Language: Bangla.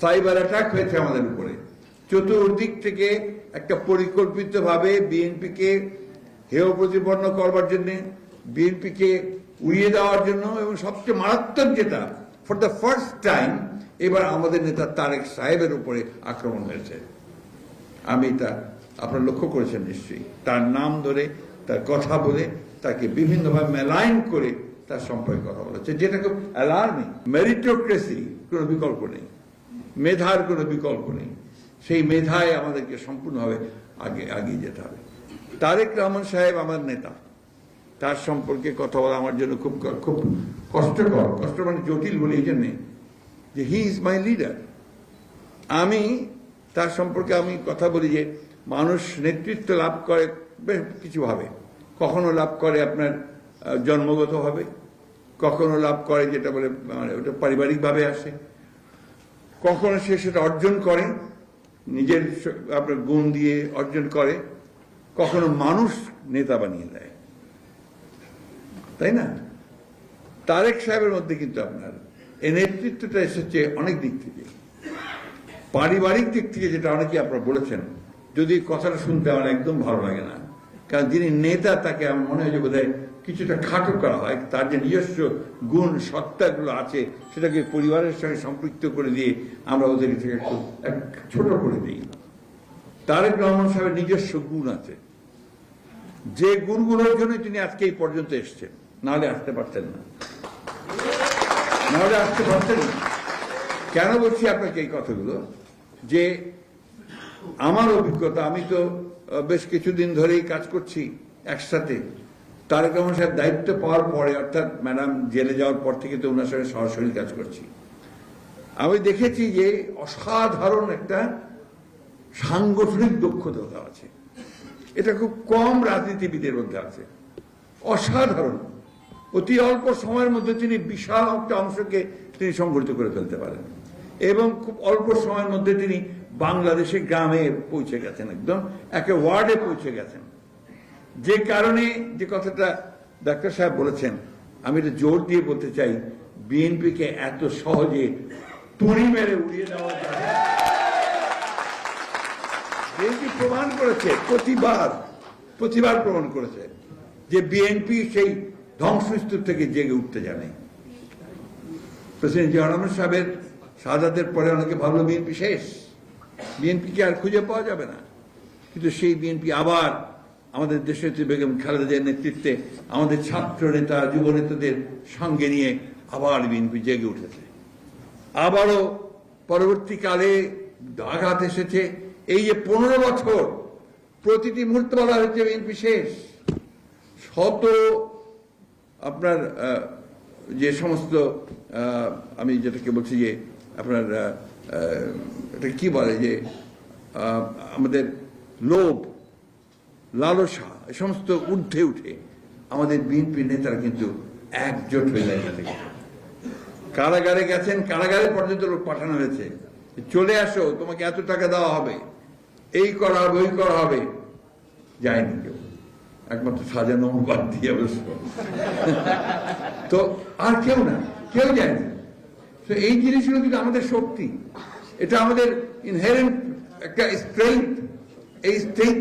সাইবার অ্যাটাক হয়েছে আমাদের উপরে। চতুর্দিক থেকে একটা পরিকল্পিতভাবে বিএনপিকে হেয় প্রতিপন্ন করবার জন্য, বিএনপিকে উড়িয়ে দেওয়ার জন্য এবং সবচেয়ে মারাত্মক যেটা ফর দ্য ফার্স্ট টাইম এবার আমাদের নেতা তারেক সাহেবের উপরে আক্রমণ হয়েছে। আমি এটা আপনারা লক্ষ্য করেছেন নিশ্চয়ই। তার নাম ধরে, তার কথা বলে, তাকে বিভিন্নভাবে মেলাইন করে তার সম্পর্কে কথা বলেছে যেটা খুব অ্যালার্মিং মেরিটোক্রেসি কোনো বিকল্প নেই। মেধার কোনো বিকল্প নেই। সেই মেধায় আমাদেরকে সম্পূর্ণভাবে আগে এগিয়ে যেতে হবে। তারেক রহমান সাহেব আমার নেতা। তার সম্পর্কে কথা বলা আমার জন্য খুব খুব কষ্টকর। কষ্ট মানে জটিল বলে, এই জন্যে যে হি ইজ মাই লিডার। আমি, তার সম্পর্কে আমি কথা বলি যে মানুষ নেতৃত্ব লাভ করে বেশ কিছুভাবে কখনো লাভ করে আপনার জন্মগতভাবে কখনো লাভ করে যেটা বলে মানে ওটা পারিবারিকভাবে আসে। কখনো সে সেটা অর্জন করে, নিজের আপনার গুণ দিয়ে অর্জন করে, কখনো মানুষ নেতা বানিয়ে দেয়। তাই না? তারেক সাহেবের মধ্যে কিন্তু আপনার এই নেতৃত্বটা এসেছে অনেক দিক থেকে। পারিবারিক দিক থেকে যেটা অনেকে আপনারা বলেছেন, যদি কথাটা শুনতে আমার একদম ভালো লাগে না। কারণ যিনি নেতা, তাকে আমার মনে হয় যে বোধহয় কিছুটা খাটো করা হয়। তার যে নিজস্ব গুণ, সত্তাগুলো আছে, সেটাকে পরিবারের সঙ্গে সম্পৃক্ত করে দিয়ে আমরা ওদের একটু, এক ছোট করে দিই। তারেক রহমান সাহেবের নিজস্ব গুণ আছে। যে গুণগুলোর জন্য তিনি আজকে এই পর্যন্ত এসছেন। নাহলে আসতে পারতেন না। নাহলে আসতে পারতেন না। কেন বলছি আপনাকে এই কথাগুলো? যে আমার অভিজ্ঞতা, আমি তো বেশ কিছুদিন ধরেই কাজ করছি একসাথে। তারেক রহমান সাহেব দায়িত্ব পাওয়ার পরে, অর্থাৎ ম্যাডাম জেলে যাওয়ার পর থেকে তো ওনার সঙ্গে সরাসরি কাজ করছি। আমি দেখেছি যে অসাধারণ একটা সাংগঠনিক দক্ষতা আছে। এটা খুব কম রাজনীতিবিদের মধ্যে আছে। অসাধারণ। অতি অল্প সময়ের মধ্যে তিনি বিশাল একটা অংশকে তিনি সংগঠিত করে ফেলতে পারেন। এবং খুব অল্প সময়ের মধ্যে তিনি বাংলাদেশের গ্রামে পৌঁছে গেছেন একদম, একে ওয়ার্ডে পৌঁছে গেছেন। যে কারণে যে কথাটা ডাক্তার সাহেব বলেছেন, আমি এটা জোর দিয়ে বলতে চাই, বিএনপিকে এত সহজে তুড়ি মেরে উড়িয়ে দেওয়া যায় বিএনপি প্রমাণ করেছে, প্রতিবার প্রতিবার প্রমাণ করেছে যে বিএনপি সেই ধ্বংসস্তূপ থেকে জেগে উঠতে জানে। প্রেসিডেন্ট জিয়া সাহেবের শাহাদাতের পরে অনেকে ভাবলো বিএনপি শেষ। বিএনপিকে আর খুঁজে পাওয়া যাবে না। কিন্তু সেই বিএনপি আবার আমাদের দেশের বেগম খালেদা জিয়ার নেতৃত্বে আমাদের ছাত্র নেতা, যুব নেতাদের সঙ্গে নিয়ে আবার বিএনপি জেগে উঠেছে। আবারও পরবর্তীকালে আঘাত এসেছে। এই যে পনেরো বছর প্রতিটি মুহূর্তে বলা হয়েছে বিএনপি শেষ। শত আপনার যে সমস্ত আমি যেটাকে বলছি যে আপনার এটা কি বলে যে আমাদের লোভ, লালসা সমস্ত ঊর্ধ্বে উঠে আমাদের বিএনপি নেতারা কিন্তু একজোট হয়ে লেগেছে কারাগারে গেছেন, কারাগারে পর্যন্ত লোক পাঠানো হয়েছে। চলে আসো, তোমাকে এত টাকা দেওয়া হবে। এই করা হবে, ওই করা হবে। যায়নি কেউ। একমাত্র সাজানো বাদ দিয়ে অবশ্য তো আর কেউ না, কেউ যায়নি। তো এই জিনিসগুলো কিন্তু আমাদের শক্তি। এটা আমাদের ইনহেরেন্ট একটা স্ট্রেংথ এই স্ট্রেংথ